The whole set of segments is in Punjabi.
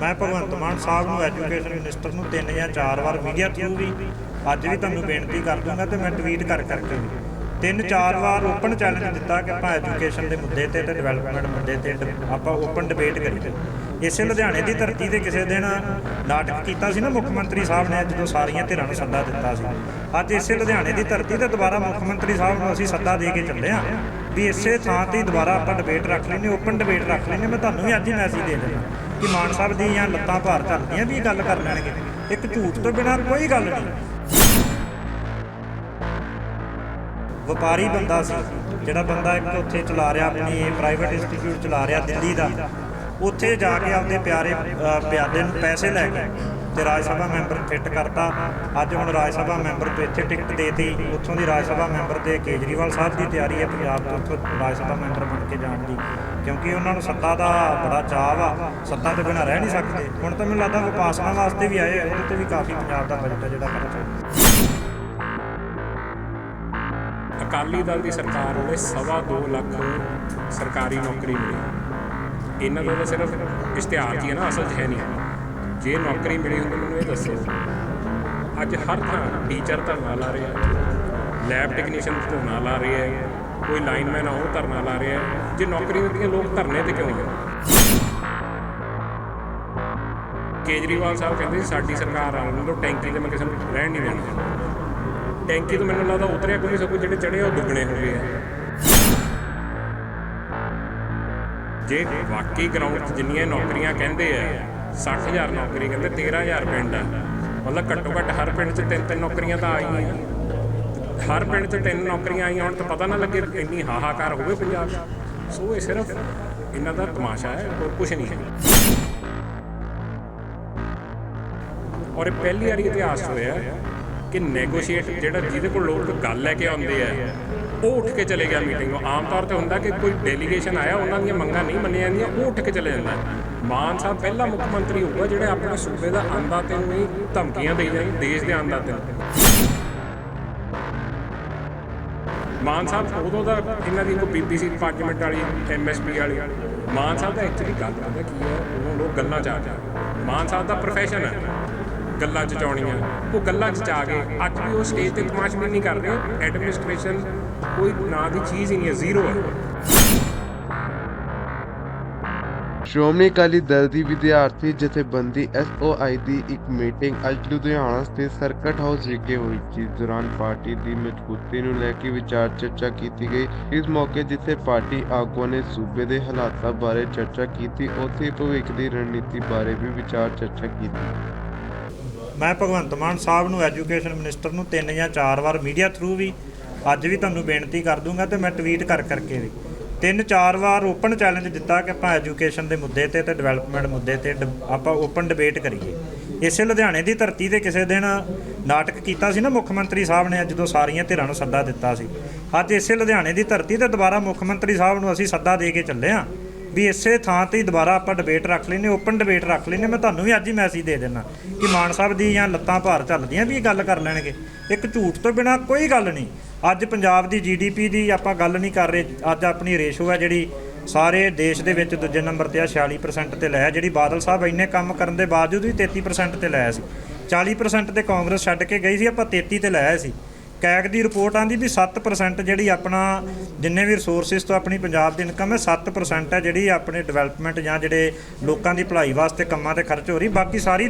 ਮੈਂ ਭਗਵੰਤ ਮਾਨ ਸਾਹਿਬ ਨੂੰ ਐਜੂਕੇਸ਼ਨ ਮਿਨਿਸਟਰ ਨੂੰ ਤਿੰਨ ਜਾਂ ਚਾਰ ਵਾਰ ਮੀਡੀਆ ਥਰੂ ਵੀ ਅੱਜ ਵੀ ਤੁਹਾਨੂੰ ਬੇਨਤੀ ਕਰ ਦੂੰਗਾ ਤੇ ਮੈਂ ਟਵੀਟ ਕਰ ਕਰਕੇ ਵੀ ਤਿੰਨ ਚਾਰ ਵਾਰ ਓਪਨ ਚੈਲੰਜ ਦਿੱਤਾ ਕਿ ਆਪਾਂ ਐਜੂਕੇਸ਼ਨ ਦੇ ਮੁੱਦੇ ਤੇ ਤੇ ਡਿਵੈਲਪਮੈਂਟ ਮੁੱਦੇ ਤੇ ਡ- ਆਪਾਂ ਓਪਨ ਡਿਬੇਟ ਕਰੀਏ ਇਸੇ ਲੁਧਿਆਣੇ ਦੀ ਧਰਤੀ ਤੇ ਕਿਸੇ ਦਿਨ ਨਾਟਕ ਕੀਤਾ ਸੀ ਨਾ ਮੁੱਖ ਮੰਤਰੀ ਸਾਹਿਬ ਨੇ, ਜਦੋਂ ਸਾਰੀਆਂ ਧਿਰਾਂ ਨੂੰ ਸੱਦਾ ਦਿੱਤਾ ਸੀ। ਅੱਜ ਇਸੇ ਲੁਧਿਆਣੇ ਦੀ ਧਰਤੀ ਤੇ ਦੁਬਾਰਾ ਮੁੱਖ ਮੰਤਰੀ ਸਾਹਿਬ ਨੂੰ ਅਸੀਂ ਸੱਦਾ ਦੇ ਕੇ ਚੱਲੇ ਆ ਵੀ ਇਸੇ ਥਾਂ ਤੇ ਦੁਬਾਰਾ ਆਪਾਂ ਡਿਬੇਟ ਰੱਖ ਲੈਨੇ ਓਪਨ ਡਿਬੇਟ ਰੱਖ ਲੈਨੇ ਮੈਂ ਤੁਹਾਨੂੰ ਵੀ ਅੱਜ ਹੀ ਮੈਸੇਜ ਦੇ ਦੇਣਾ ਕਿ ਮਾਨ ਸਾਹਿਬ ਦੀਆਂ ਲੱਤਾਂ ਭਾਰ ਚੱਲਦੀਆਂ ਵੀ ਇਹ ਗੱਲ ਕਰ ਲੈਣਗੇ। ਇੱਕ ਝੂਠ ਤੋਂ ਬਿਨਾਂ ਕੋਈ ਗੱਲ ਨਹੀਂ। ਵਪਾਰੀ ਬੰਦਾ ਸੀ ਜਿਹੜਾ ਬੰਦਾ ਇੱਕ ਉੱਥੇ ਚਲਾ ਰਿਹਾ ਆਪਣੀ ਪ੍ਰਾਈਵੇਟ ਇੰਸਟੀਚਿਊਟ ਚਲਾ ਰਿਹਾ ਦਿੱਲੀ ਦਾ। ਉੱਥੇ ਜਾ ਕੇ ਆਪਦੇ ਪਿਆਰੇ ਅ, ਪਿਆਦੇ ਨੂੰ ਪੈਸੇ ਲੈ ਕੇ ਤੇ ਰਾਜ ਸਭਾ ਮੈਂਬਰ ਫਿੱਟ ਕਰਤਾ। ਅੱਜ ਹੁਣ ਰਾਜ ਸਭਾ ਮੈਂਬਰ ਤੋਂ ਇੱਥੇ ਟਿਕਟ ਦੇਤੀ ਉੱਥੋਂ ਦੀ ਰਾਜ ਸਭਾ ਮੈਂਬਰ ਤੇ ਕੇਜਰੀਵਾਲ ਸਾਹਿਬ ਦੀ ਤਿਆਰੀ ਹੈ ਪੰਜਾਬ ਤੋਂ ਉੱਥੋਂ ਰਾਜ ਸਭਾ ਮੈਂਬਰ ਬਣ ਕੇ ਜਾਣ ਦੀ। ਕਿਉਂਕਿ ਉਹਨਾਂ ਨੂੰ ਸੱਤਾ ਦਾ ਬੜਾ ਚਾਅ ਵਾ ਸੱਤਾ ਤੋਂ ਬਿਨਾਂ ਰਹਿ ਨਹੀਂ ਸਕਦੇ। ਹੁਣ ਤਾਂ ਮੈਨੂੰ ਲੱਗਦਾ ਵਿਪਾਸਨਾ ਵਾਸਤੇ ਵੀ ਆਏ ਆ, ਉਹਦੇ ਤੇ ਵੀ ਕਾਫੀ ਪੰਜਾਬ ਦਾ ਬਜਟ ਹੈ ਜਿਹੜਾ ਖਰਚ ਹੋਇਆ ਅਕਾਲੀ ਦਲ ਦੀ ਸਰਕਾਰ ਵੇਲੇ ਸਵਾ ਦੋ ਲੱਖ ਸਰਕਾਰੀ ਨੌਕਰੀ ਮਿਲੀ। ਇਹਨਾਂ ਦਾ ਤਾਂ ਸਿਰਫ ਇਸ਼ਤਿਹਾਰ 'ਚ ਹੀ ਹੈ ਨਾ ਅਸਲ 'ਚ ਹੈ ਨਹੀਂ। ਜੇ ਨੌਕਰੀ ਮਿਲੀ ਹੁੰਦੀ ਮੈਨੂੰ ਇਹ ਦੱਸੋ। ਅੱਜ ਹਰ ਥਾਂ ਟੀਚਰ ਧਰਨਾ ਲਾ ਰਿਹਾ ਲੈਬ ਟੈਕਨੀਸ਼ੀਅਨ ਧਰਨਾ ਲਾ ਰਿਹਾ ਹੈ ਕੋਈ ਲਾਈਨਮੈਨ ਆ ਉਹ ਧਰਨਾ ਲਾ ਰਿਹਾ ਜੇ ਨੌਕਰੀ ਹੁੰਦੀਆਂ ਲੋਕ ਧਰਨੇ ਤੇ ਕਿਉਂ ਨਹੀਂ ਕੇਜਰੀਵਾਲ ਸਾਹਿਬ ਕਹਿੰਦੇ ਸੀ, ਸਾਡੀ ਸਰਕਾਰ ਆਉਣ ਤੋਂ ਟੈਂਕੀ ਤੇ ਮੈਂ ਕਿਸੇ ਨੂੰ ਰਹਿਣ ਨਹੀਂ ਦੇਣਾ। ਟੈਂਕੀ ਤੋਂ ਮੈਨੂੰ ਲੱਗਦਾ ਉਤਰਿਆ ਕੋਈ ਨਹੀਂ, ਸਗੋਂ ਜਿਹੜੇ ਚੜੇ ਉਹ ਦੁੱਗਣੇ ਹੋ ਗਏ ਜੇ ਵਾਕਈ ਗਰਾਊਂਡ 'ਚ ਜਿੰਨੀਆਂ ਨੌਕਰੀਆਂ ਕਹਿੰਦੇ ਆ 60000 ਨੌਕਰੀ ਕਹਿੰਦੇ 13000 ਪਿੰਡ ਆ। ਮਤਲਬ ਘੱਟੋ ਘੱਟ ਹਰ ਪਿੰਡ 'ਚ ਤਿੰਨ ਤਿੰਨ ਨੌਕਰੀਆਂ ਤਾਂ ਆਈਆਂ ਹਰ ਪਿੰਡ 'ਚ ਤਿੰਨ ਨੌਕਰੀਆਂ ਆਈਆਂ ਹੁਣ ਤਾਂ ਪਤਾ ਨਾ ਲੱਗੇ ਇੰਨੀ ਹਾਹਾਕਾਰ ਹੋਵੇ ਪੰਜਾਬ 'ਚ। ਸੋ ਇਹ ਸਿਰਫ ਇਹਨਾਂ ਦਾ ਤਮਾਸ਼ਾ ਹੈ, ਹੋਰ ਕੁਝ ਨਹੀਂ ਹੈ। ਔਰ ਇਹ ਪਹਿਲੀ ਵਾਰੀ ਇਤਿਹਾਸ 'ਚ ਹੋਇਆ ਕਿ ਨੈਗੋਸ਼ੀਏਟ ਜਿਹੜਾ ਜਿਹਦੇ ਕੋਲ ਲੋਕ ਗੱਲ ਲੈ ਕੇ ਆਉਂਦੇ ਆ, ਉਹ ਉੱਠ ਕੇ ਚਲੇ ਗਿਆ ਮੀਟਿੰਗ ਨੂੰ। ਆਮ ਤੌਰ ਤੇ ਹੁੰਦਾ ਕਿ ਕੋਈ ਡੈਲੀਗੇਸ਼ਨ ਆਇਆ, ਉਹਨਾਂ ਦੀਆਂ ਮੰਗਾਂ ਨਹੀਂ ਮੰਨੀਆਂ ਜਾਂਦੀਆਂ, ਉਹ ਉੱਠ ਕੇ ਚਲੇ ਜਾਂਦਾ। ਮਾਨ ਸਾਹਿਬ ਪਹਿਲਾ ਮੁੱਖ ਮੰਤਰੀ ਹੋਊਗਾ, ਜਿਹੜੇ ਆਪਣੇ ਸੂਬੇ ਦਾ ਅੰਦਾਤੇ ਨੂੰ ਹੀ ਧਮਕੀਆਂ ਦੇਈ ਜਾਣ ਦੇਸ਼ ਦੇ ਅੰਦਾਤੇ ਨੂੰ। ਮਾਨ ਸਾਹਿਬ, ਉਦੋਂ ਦਾ ਇਹਨਾਂ ਦੀ ਕੋਈ ਬੀਬੀਸੀ ਪਾਰਲੀਮੈਂਟ ਵਾਲੀ ਐਮਐਸਪੀ ਵਾਲੀ। ਮਾਨ ਸਾਹਿਬ ਦਾ ਐਕਚੁਅਲੀ ਗੱਲ ਪਤਾ ਕੀ ਹੈ, ਉਦੋਂ ਲੋਕ ਗੱਲਾਂ ਚ ਆ ਜਾਂਦੇ। ਮਾਨ ਸਾਹਿਬ ਦਾ ਪ੍ਰੋਫੈਸ਼ਨ ਹੈ, ਗੱਲਾਂ ਚ ਚਾਉਣੀਆਂ। ਉਹ ਗੱਲਾਂ ਚ ਚਾ ਗਏ ਅੱਜ ਵੀ ਉਹ ਸਟੇਜ ਤੇ ਤਮਾਸ਼ਬੀਨੀ ਨਹੀਂ ਕਰ ਰਹੇ। ਐਡਮਿਨਿਸਟ੍ਰੇਸ਼ਨ ਕੋਈ ਨਾਂ ਦੀ ਚੀਜ਼ ਹੀ ਨਹੀਂ ਹੈ ਜ਼ੀਰੋ ਹੈ। ਸ਼੍ਰੋਮਣੀ ਅਕਾਲੀ ਦਲ ਦੀ ਵਿਦਿਆਰਥੀ ਜਥੇਬੰਦੀ ਐਸਓਆਈ ਦੀ ਇੱਕ ਮੀਟਿੰਗ ਅੱਜ ਲੁਧਿਆਣਾ ਸਥਿਤ ਸਰਕਟ ਹਾਊਸ ਵਿਖੇ ਹੋਈ ਜਿਸ ਦੌਰਾਨ ਪਾਰਟੀ ਦੀ ਮਜ਼ਬੂਤੀ ਨੂੰ ਲੈ ਕੇ ਵਿਚਾਰ ਚਰਚਾ ਕੀਤੀ ਗਈ। ਇਸ ਮੌਕੇ ਜਿੱਥੇ ਪਾਰਟੀ ਆਗੂਆਂ ਨੇ ਸੂਬੇ ਦੇ ਹਾਲਾਤਾਂ ਬਾਰੇ ਚਰਚਾ ਕੀਤੀ, ਉੱਥੇ ਭਵਿੱਖ ਦੀ ਰਣਨੀਤੀ ਬਾਰੇ ਵੀ ਵਿਚਾਰ ਚਰਚਾ ਕੀਤੀ। ਮੈਂ ਭਗਵੰਤ ਮਾਨ ਸਾਹਿਬ ਨੂੰ ਐਜੂਕੇਸ਼ਨ ਮਿਨਿਸਟਰ ਨੂੰ ਤਿੰਨ ਜਾਂ ਚਾਰ ਵਾਰ ਮੀਡੀਆ ਥਰੂ ਵੀ ਅੱਜ ਵੀ ਤੁਹਾਨੂੰ ਬੇਨਤੀ ਕਰ ਦੂੰਗਾ ਤੇ ਮੈਂ ਟਵੀਟ ਕਰ ਕਰਕੇ ਵੀ ਤਿੰਨ ਚਾਰ ਵਾਰ ਓਪਨ ਚੈਲੰਜ ਦਿੱਤਾ ਕਿ ਆਪਾਂ ਐਜੂਕੇਸ਼ਨ ਦੇ ਮੁੱਦੇ ਤੇ ਤੇ ਡਿਵੈਲਪਮੈਂਟ ਮੁੱਦੇ ਤੇ ਡ- ਆਪਾਂ ਓਪਨ ਡਿਬੇਟ ਕਰੀਏ। ਇਸੇ ਲੁਧਿਆਣੇ ਦੀ ਧਰਤੀ ਤੇ ਕਿਸੇ ਦਿਨ ਨਾਟਕ ਕੀਤਾ ਸੀ ਨਾ ਮੁੱਖ ਮੰਤਰੀ ਸਾਹਿਬ ਨੇ ਜਦੋਂ ਸਾਰੀਆਂ ਧਿਰਾਂ ਨੂੰ ਸੱਦਾ ਦਿੱਤਾ ਸੀ। ਅੱਜ ਇਸੇ ਲੁਧਿਆਣੇ ਦੀ ਧਰਤੀ ਤੇ ਦੁਬਾਰਾ ਮੁੱਖ ਮੰਤਰੀ ਸਾਹਿਬ ਨੂੰ ਅਸੀਂ ਸੱਦਾ ਦੇ ਕੇ ਚੱਲੇ ਆ ਵੀ ਇਸੇ ਥਾਂ ਤੇ ਹੀ ਦੁਬਾਰਾ ਆਪਾਂ ਡਿਬੇਟ ਰੱਖ ਲੈਨੇ ਓਪਨ ਡਿਬੇਟ ਰੱਖ ਲੈਨੇ ਮੈਂ ਤੁਹਾਨੂੰ ਵੀ ਅੱਜ ਹੀ ਮੈਸੇਜ ਦੇ ਦੇਣਾ ਕਿ ਮਾਨ ਸਾਹਿਬ ਦੀ ਜਾਂ ਲੱਤਾਂ ਭਾਰ ਚੱਲਦੀਆਂ ਵੀ ਇਹ ਗੱਲ ਕਰ ਲੈਣਗੇ। ਇੱਕ ਝੂਠ ਤੋਂ ਬਿਨਾ ਕੋਈ ਗੱਲ ਨਹੀਂ। ਅੱਜ ਪੰਜਾਬ ਦੀ ਜੀਡੀਪੀ ਦੀ ਆਪਾਂ ਗੱਲ ਨਹੀਂ ਕਰ ਰਹੇ। ਅੱਜ ਆਪਣੀ ਰੇਸ਼ੋ ਹੈ ਜਿਹੜੀ ਸਾਰੇ ਦੇਸ਼ ਦੇ ਵਿੱਚ ਦੂਜੇ ਨੰਬਰ ਤੇ ਆ 46% ਤੇ ਲੈ ਜਿਹੜੀ ਬਾਦਲ ਸਾਹਿਬ ਇੰਨੇ ਕੰਮ ਕਰਨ ਦੇ ਬਾਵਜੂਦ ਵੀ 33% ਤੇ ਲਾਇਆ ਸੀ। 40% ਤੇ ਕਾਂਗਰਸ ਛੱਡ ਕੇ ਗਈ ਸੀ, ਆਪਾਂ 33 ਤੇ ਲਾਇਆ ਸੀ। ਕੈਗ ਦੀ ਰਿਪੋਰਟ ਆਂਦੀ ਵੀ 7% ਜਿਹੜੀ ਆਪਣਾ ਜਿੰਨੇ ਵੀ ਰਿਸੋਰਸਿਸ ਤੋਂ ਆਪਣੀ ਪੰਜਾਬ ਦੀ ਇਨਕਮ ਹੈ 7% ਹੈ ਜਿਹੜੀ ਆਪਣੇ ਡਿਵੈਲਪਮੈਂਟ ਜਾਂ ਜਿਹੜੇ ਲੋਕਾਂ ਦੀ ਭਲਾਈ ਵਾਸਤੇ ਕੰਮਾਂ ਤੇ ਖਰਚ ਹੋ ਰਹੀ। ਬਾਕੀ ਸਾਰੀ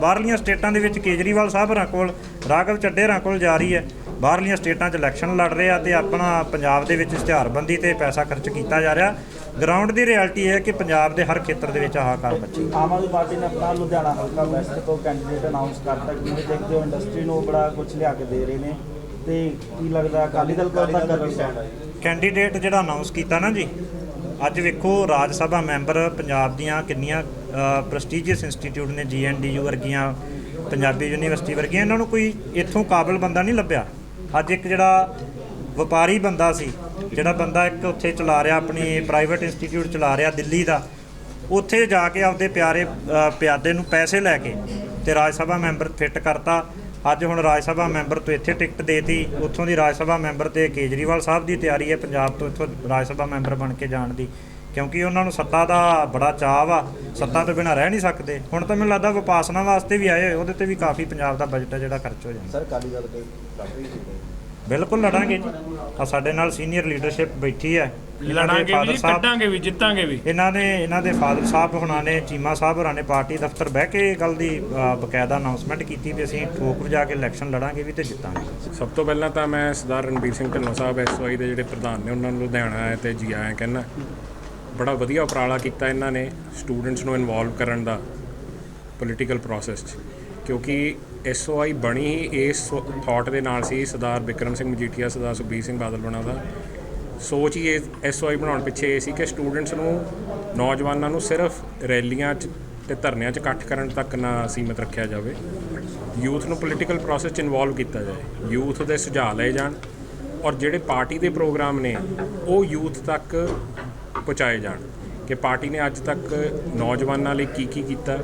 ਬਾਹਰਲੀਆਂ ਸਟੇਟਾਂ ਦੇ ਵਿੱਚ ਕੇਜਰੀਵਾਲ ਸਾਹਿਬ ਹਰਾਂ ਕੋਲ, ਰਾਘਵ ਚੱਡੇ ਹਰਾਂ ਕੋਲ ਜਾ ਰਹੀ ਹੈ। ਬਾਹਰਲੀਆਂ ਸਟੇਟਾਂ 'ਚ ਇਲੈਕਸ਼ਨ ਲੜ ਰਹੇ ਆ ਤੇ ਆਪਣਾ ਪੰਜਾਬ ਦੇ ਵਿੱਚ ਇਸ਼ਤਿਹਾਰਬੰਦੀ ਤੇ ਪੈਸਾ ਖਰਚ ਕੀਤਾ ਜਾ ਰਿਹਾ। ਗਰਾਊਂਡ ਦੀ ਰਿਐਲਿਟੀ ਹੈ ਕਿ ਪੰਜਾਬ ਦੇ ਹਰ ਖੇਤਰ ਦੇ ਵਿੱਚ ਹਾਹਾਕਾਰ ਮੱਚੀ ਆਮ ਆਦਮੀ ਪਾਰਟੀ ਨੇ ਆਪਣਾ ਲੁਧਿਆਣਾ ਹਲਕਾ ਵੈਸਟ ਤੋਂ ਕੈਂਡੀਡੇਟ ਅਨਾਉਂਸ ਕਰਤਾ ਕਿਵੇਂ ਦੇਖਦੇ ਹੋ ਇੰਡਸਟਰੀ ਨੂੰ ਬੜਾ ਕੁਝ ਲਿਆ ਕੇ ਦੇ ਰਹੇ ਨੇ। ਤੇ ਕੀ ਲੱਗਦਾ ਅਕਾਲੀ ਦਲ ਕੋਲ ਤੱਕ ਕਰ ਰਿਹਾ ਕੈਂਡੀਡੇਟ ਜਿਹੜਾ ਅਨਾਉਂਸ ਕੀਤਾ ਨਾ ਜੀ ਅੱਜ ਵੇਖੋ ਰਾਜ ਸਭਾ ਮੈਂਬਰ ਪੰਜਾਬ ਦੀਆਂ ਕਿੰਨੀਆਂ ਪ੍ਰੈਸਟੀਜੀਅਸ ਇੰਸਟੀਚਿਊਟ ਨੇ ਜੀਐਨਡੀਯੂ ਵਰਗੀਆਂ ਪੰਜਾਬੀ ਯੂਨੀਵਰਸਿਟੀ ਵਰਗੀਆਂ ਇਹਨਾਂ ਨੂੰ ਕੋਈ ਇੱਥੋਂ ਕਾਬਲ ਬੰਦਾ ਨਹੀਂ ਲੱਭਿਆ। ਅੱਜ ਇੱਕ ਜਿਹੜਾ ਵਪਾਰੀ ਬੰਦਾ ਸੀ ਜਿਹੜਾ ਬੰਦਾ ਇੱਕ ਉੱਥੇ ਚਲਾ ਰਿਹਾ, ਆਪਣੀ ਪ੍ਰਾਈਵੇਟ ਇੰਸਟੀਚਿਊਟ ਚਲਾ ਰਿਹਾ ਦਿੱਲੀ ਦਾ, ਉੱਥੇ ਜਾ ਕੇ ਆਪਦੇ ਪਿਆਰੇ ਪਿਆਦੇ ਨੂੰ ਪੈਸੇ ਲੈ ਕੇ ਤੇ ਰਾਜ ਸਭਾ ਮੈਂਬਰ ਫਿੱਟ ਕਰਤਾ। ਅੱਜ ਹੁਣ ਰਾਜ ਸਭਾ ਮੈਂਬਰ ਤੋਂ ਇੱਥੇ ਟਿਕਟ ਦੇਤੀ। ਉੱਥੋਂ ਦੀ ਰਾਜ ਸਭਾ ਮੈਂਬਰ ਤੇ ਕੇਜਰੀਵਾਲ ਸਾਹਿਬ ਦੀ ਤਿਆਰੀ ਹੈ, ਪੰਜਾਬ ਤੋਂ ਇੱਥੋਂ ਰਾਜ ਸਭਾ ਮੈਂਬਰ ਬਣ ਕੇ ਜਾਣ ਦੀ। ਕਿਉਂਕਿ ਉਹਨਾਂ ਨੂੰ ਸੱਤਾ ਦਾ ਬੜਾ ਚਾਅ ਵਾ, ਸੱਤਾ ਤੋਂ ਬਿਨਾਂ ਰਹਿ ਨਹੀਂ ਸਕਦੇ। ਹੁਣ ਤਾਂ ਮੈਨੂੰ ਲੱਗਦਾ ਵਿਪਾਸਨਾ ਵਾਸਤੇ ਵੀ ਆਏ ਹੋਏ, ਉਹਦੇ ਤੇ ਵੀ ਕਾਫੀ ਪੰਜਾਬ ਦਾ ਬਜਟ ਹੈ ਜਿਹੜਾ ਖਰਚ ਹੋ ਜਾਂਦਾ ਸਰ, ਅਕਾਲੀ ਦਲ ਦੇ ਕਾਫੀ ਬਿਲਕੁਲ ਲੜਾਂਗੇ ਜੀ। ਆ ਸਾਡੇ ਨਾਲ ਸੀਨੀਅਰ ਲੀਡਰਸ਼ਿਪ ਬੈਠੀ ਹੈ। ਇਹਨਾਂ ਦੇ ਲੜਾਂਗੇ father ਵੀ ਸਾਹਿਬ- ਕੱਟਾਂਗੇ ਵੀ ਜਿੱਤਾਂਗੇ ਵੀ। ਇਹਨਾਂ ਨੇ ਇਹਨਾਂ ਦੇ ਫਾਦਰ ਸਾਹਿਬ ਹੁਣਾਂ ਨੇ ਚੀਮਾ ਸਾਹਿਬ ਹੁਣਾਂ ਨੇ ਪਾਰਟੀ ਦਫ਼ਤਰ ਬਹਿ ਕੇ ਇਹ ਗੱਲ ਦੀ ਅ, ਬਕਾਇਦਾ ਅਨਾਉਂਸਮੈਂਟ ਕੀਤੀ ਵੀ ਅਸੀਂ ਠੋਕ ਵਜਾ ਕੇ ਇਲੈਕਸ਼ਨ ਲੜਾਂਗੇ ਵੀ ਤੇ ਜਿੱਤਾਂਗੇ। ਸਭ ਤੋਂ ਪਹਿਲਾਂ ਤਾਂ ਮੈਂ ਸਰਦਾਰ ਰਣਬੀਰ ਸਿੰਘ ਢਿੱਲੋਂ ਸਾਹਿਬ ਐਸਵਾਈ ਦੇ ਜਿਹੜੇ ਪ੍ਰਧਾਨ ਨੇ ਉਹਨਾਂ ਨੂੰ ਲੁਧਿਆਣਾ ਆਏ ਤੇ ਜੀ ਆਇਆਂ ਕਹਿੰਦਾ ਬੜਾ ਵਧੀਆ ਉਪਰਾਲਾ ਕੀਤਾ ਇਹਨਾਂ ਨੇ ਸਟੂਡੈਂਟਸ ਨੂੰ ਇਨਵੋਲਵ ਕਰਨ ਦਾ ਪੋਲੀਟੀਕਲ ਪ੍ਰੋਸੈਸ 'ਚ। ਕਿਉਂਕਿ ਐਸਓਆਈ ਬਣੀ ਹੀ ਇਸ ਥਾਟ ਦੇ ਨਾਲ ਸੀ, ਸਰਦਾਰ ਵਿਕਰਮ ਸਿੰਘ ਮਜੀਠੀਆ, ਸਰਦਾਰ ਸੁਖਬੀਰ ਸਿੰਘ ਬਾਦਲ ਬਣਾ ਦਾ। ਸੋਚ ਹੀ ਇਹ ਐਸਓਆਈ ਬਣਾਉਣ ਪਿੱਛੇ ਇਹ ਸੀ ਕਿ ਸਟੂਡੈਂਟਸ ਨੂੰ, ਨੌਜਵਾਨਾਂ ਨੂੰ ਸਿਰਫ ਰੈਲੀਆਂ 'ਚ ਤੇ ਧਰਨਿਆਂ 'ਚ ਇਕੱਠ ਕਰਨ ਤੱਕ ਨਾ ਸੀਮਿਤ ਰੱਖਿਆ ਜਾਵੇ। ਯੂਥ ਨੂੰ ਪੋਲੀਟੀਕਲ ਪ੍ਰੋਸੈਸ 'ਚ ਇਨਵੋਲਵ ਕੀਤਾ ਜਾਏ। ਯੂਥ ਦੇ ਸੁਝਾਅ ਲਏ ਜਾਣ ਔਰ ਜਿਹੜੇ ਪਾਰਟੀ ਦੇ ਪ੍ਰੋਗਰਾਮ ਨੇ, ਉਹ ਯੂਥ ਤੱਕ ਪਹੁੰਚਾਏ ਜਾਣ। ਕਿ ਪਾਰਟੀ ਨੇ ਅੱਜ ਤੱਕ ਨੌਜਵਾਨਾਂ ਲਈ ਕੀ ਕੀ ਕੀਤਾ,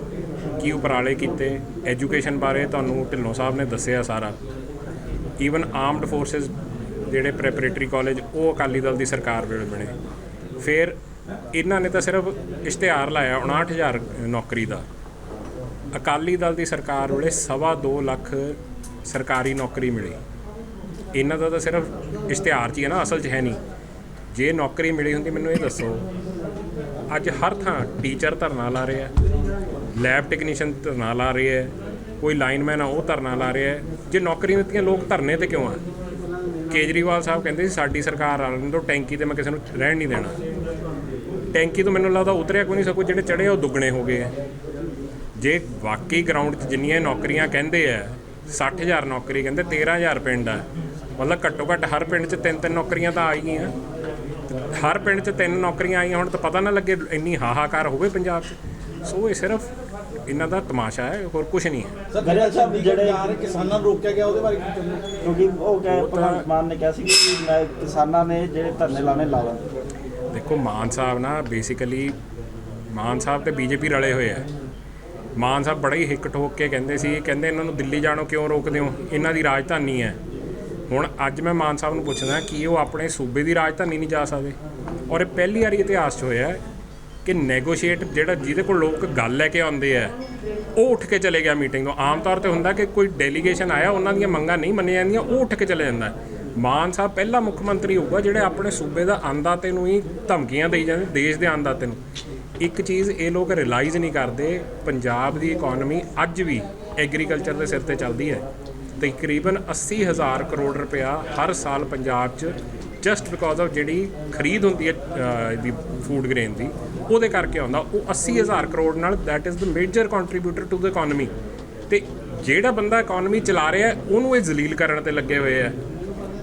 ਕੀ ਉਪਰਾਲੇ ਕੀਤੇ, ਐਜੂਕੇਸ਼ਨ ਬਾਰੇ ਤੁਹਾਨੂੰ ਢਿੱਲੋਂ ਸਾਹਿਬ ਨੇ ਦੱਸਿਆ ਸਾਰਾ। ਈਵਨ ਆਰਮਡ ਫੋਰਸਸ ਜਿਹੜੇ ਪ੍ਰੈਪਰੇਟਰੀ ਕਾਲਜ ਉਹ ਅਕਾਲੀ ਦਲ ਦੀ ਸਰਕਾਰ ਵੇਲੇ ਬਣੇ। ਫਿਰ ਇਹਨਾਂ ਨੇ ਤਾਂ ਸਿਰਫ ਇਸ਼ਤਿਹਾਰ ਲਾਇਆ 59000 ਨੌਕਰੀ ਦਾ। ਅਕਾਲੀ ਦਲ ਦੀ ਸਰਕਾਰ ਵੇਲੇ ਸਵਾ ਦੋ ਲੱਖ ਸਰਕਾਰੀ ਨੌਕਰੀ ਮਿਲੀ। ਇਹਨਾਂ ਦਾ ਤਾਂ ਸਿਰਫ ਇਸ਼ਤਿਹਾਰ 'ਚ ਹੀ ਹੈ ਨਾ, ਅਸਲ 'ਚ ਹੈ ਨਹੀਂ। ਜੇ ਨੌਕਰੀ ਮਿਲੀ ਹੁੰਦੀ, ਮੈਨੂੰ ਇਹ ਦੱਸੋ ਅੱਜ ਹਰ ਥਾਂ ਟੀਚਰ ਧਰਨਾ ਲਾ ਰਿਹਾ ਲੈਬ ਟੈਕਨੀਸ਼ੀਅਨ ਧਰਨਾ ਲਾ ਰਹੇ ਹੈ। ਕੋਈ ਲਾਈਨਮੈਨ ਆ, ਉਹ ਧਰਨਾ ਲਾ ਰਿਹਾ ਜੇ ਨੌਕਰੀਆਂ ਦਿੱਤੀਆਂ, ਲੋਕ ਧਰਨੇ ਤੇ ਕਿਉਂ ਆ? ਕੇਜਰੀਵਾਲ ਸਾਹਿਬ ਕਹਿੰਦੇ ਸੀ, ਸਾਡੀ ਸਰਕਾਰ ਆ ਲੈਣ ਦਿਓ ਟੈਂਕੀ ਤੇ ਮੈਂ ਕਿਸੇ ਨੂੰ ਰਹਿਣ ਨਹੀਂ ਦੇਣਾ। ਟੈਂਕੀ ਤੋਂ ਮੈਨੂੰ ਲੱਗਦਾ ਉਤਰਿਆ ਕੋਈ ਨਹੀਂ ਸਕੋ ਜਿਹੜੇ ਚੜੇ ਉਹ ਦੁੱਗਣੇ ਹੋ ਗਏ ਆ। ਜੇ ਵਾਕਈ ਗਰਾਊਂਡ 'ਚ ਜਿੰਨੀਆਂ ਨੌਕਰੀਆਂ ਕਹਿੰਦੇ ਆ 60000 ਨੌਕਰੀ ਕਹਿੰਦੇ 13000 ਪਿੰਡ ਆ, ਮਤਲਬ ਘੱਟੋ ਘੱਟ ਹਰ ਪਿੰਡ 'ਚ ਤਿੰਨ ਤਿੰਨ ਨੌਕਰੀਆਂ ਤਾਂ ਆ ਗਈਆਂ। ਹਰ ਪਿੰਡ 'ਚ ਤਿੰਨ ਨੌਕਰੀਆਂ ਆਈਆਂ ਹੁਣ ਤਾਂ ਪਤਾ ਨਾ ਲੱਗੇ ਇੰਨੀ ਹਾਹਾਕਾਰ ਹੋਵੇ ਪੰਜਾਬ 'ਚ। ਸੋ ਇਹ ਸਿਰਫ ਇਹਨਾਂ ਦਾ ਤਮਾਸ਼ਾ ਹੈ ਹੋਰ ਕੁਝ ਨਹੀਂ ਹੈ। ਸਰ ਗਰੇਵਾਲ ਸਾਹਿਬ ਜਿਹੜੇ ਜਿਹੜੇ ਕਿਸਾਨਾਂ ਨੂੰ ਰੋਕਿਆ ਗਿਆ ਉਹਦੇ ਬਾਰੇ ਕੀ ਕਹਿੰਦੇ? ਕਿਉਂਕਿ ਉਹ ਕਹੇ ਭਗਵੰਤ ਮਾਨ ਨੇ ਕਿਹਾ ਸੀ ਕਿ ਮੈਂ ਕਿਸਾਨਾਂ ਨੇ ਜਿਹੜੇ ਧਰਨੇ ਲਾਣੇ ਲਾ ਲਾਂ। ਦੇਖੋ ਮਾਨ ਸਾਹਿਬ ਨਾ ਬੇਸਿਕਲੀ ਮਾਨ ਸਾਹਿਬ ਤੇ ਬੀਜੇਪੀ ਰਲੇ ਹੋਏ ਆ। ਮਾਨ ਸਾਹਿਬ ਬੜਾ ਹੀ ਹਿੱਕ ਠੋਕ ਕੇ ਕਹਿੰਦੇ ਸੀ ਕਹਿੰਦੇ ਇਹਨਾਂ ਨੂੰ ਦਿੱਲੀ ਜਾਣੋਂ ਕਿਉਂ ਰੋਕਦੇ ਹੋ? ਇਹਨਾਂ ਦੀ ਰਾਜਧਾਨੀ ਹੈ। ਹੁਣ ਅੱਜ ਮੈਂ ਮਾਨ ਸਾਹਿਬ ਨੂੰ ਪੁੱਛਦਾ ਕਿ ਉਹ ਆਪਣੇ ਸੂਬੇ ਦੀ ਰਾਜਧਾਨੀ ਨਹੀਂ ਜਾ ਸਕਦੇ। ਔਰ ਇਹ ਪਹਿਲੀ ਵਾਰੀ ਇਤਿਹਾਸ 'ਚ ਹੋਇਆ ਕਿ ਨੈਗੋਸ਼ੀਏਟ ਜਿਹੜਾ ਜਿਹਦੇ ਕੋਲ ਲੋਕ ਗੱਲ ਲੈ ਕੇ ਆਉਂਦੇ ਆ, ਉਹ ਉੱਠ ਕੇ ਚਲੇ ਗਿਆ ਮੀਟਿੰਗ ਤੋਂ ਆਮ ਤੌਰ ਤੇ ਹੁੰਦਾ ਕਿ ਕੋਈ ਡੈਲੀਗੇਸ਼ਨ ਆਇਆ, ਉਹਨਾਂ ਦੀਆਂ ਮੰਗਾਂ ਨਹੀਂ ਮੰਨੀਆਂ ਜਾਂਦੀਆਂ, ਉਹ ਉੱਠ ਕੇ ਚਲੇ ਜਾਂਦਾ। ਮਾਨ ਸਾਹਿਬ ਪਹਿਲਾ ਮੁੱਖ ਮੰਤਰੀ ਹੋਊਗਾ ਜਿਹੜੇ ਆਪਣੇ ਸੂਬੇ ਦਾ ਅੰਦਾਤੇ ਨੂੰ ਹੀ ਧਮਕੀਆਂ ਦੇਈ ਜਾਂਦੇ, ਦੇਸ਼ ਦੇ ਅੰਦਾਤੇ ਨੂੰ। ਇੱਕ ਚੀਜ਼ ਇਹ ਲੋਕ ਰਿਅਲਾਈਜ਼ ਨਹੀਂ ਕਰਦੇ, ਪੰਜਾਬ ਦੀ ਇਕਨੋਮੀ ਅੱਜ ਵੀ ਐਗਰੀਕਲਚਰ ਦੇ ਸਿਰ ਤੇ ਚੱਲਦੀ ਹੈ। ਤਕਰੀਬਨ 80000 ਕਰੋੜ ਰੁਪਇਆ ਹਰ ਸਾਲ ਪੰਜਾਬ 'ਚ ਜਸਟ ਬਿਕੋਜ਼ ਆਫ ਜਿਹੜੀ ਖਰੀਦ ਹੁੰਦੀ ਹੈ ਅਹ, ਦੀ ਫੂਡ ਗ੍ਰੇਨ ਦੀ ਉਹਦੇ ਕਰਕੇ ਆਉਂਦਾ। ਉਹ 80000 ਕਰੋੜ ਨਾਲ that is the major contributor to the economy ਤੇ ਜਿਹੜਾ ਬੰਦਾ ਇਕਨੋਮੀ ਚਲਾ ਰਿਹਾ ਉਹਨੂੰ ਇਹ ਜ਼ਲੀਲ ਕਰਨ ਤੇ ਲੱਗੇ ਹੋਏ ਆ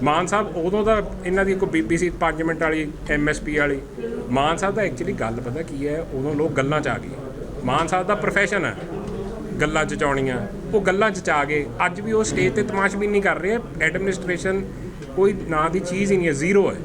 ਮਾਨ ਸਾਹਿਬ ਉਦੋਂ ਦਾ ਇਹਨਾਂ ਦੀ ਕੋਈ ਬੀਬੀਸੀ 5 ਮਿੰਟ ਵਾਲੀ ਐਮਐਸਪੀ ਵਾਲੀ। ਮਾਨ ਸਾਹਿਬ ਦਾ ਐਕਚੁਅਲੀ ਗੱਲ ਪਤਾ ਕੀ ਹੈ ਉਦੋਂ ਲੋਕ ਗੱਲਾਂ 'ਚ ਆ ਗਏ। ਮਾਨ ਸਾਹਿਬ ਦਾ profession ਹੈ। ਗੱਲਾਂ ਚਚਾਉਣੀਆਂ। ਉਹ ਗੱਲਾਂ ਚਚਾ ਚਾ ਗਏ ਅੱਜ ਵੀ ਉਹ ਸਟੇਜ ਤੇ ਤਮਾਸ਼ਬੀਨੀ ਕਰ ਰਹੇ ਐਡਮਿਨਿਸਟ੍ਰੇਸ਼ਨ ਕੋਈ ਨਾਂ ਦੀ ਚੀਜ਼ ਹੀ ਨਹੀਂ ਹੈ ਜ਼ੀਰੋ ਹੈ।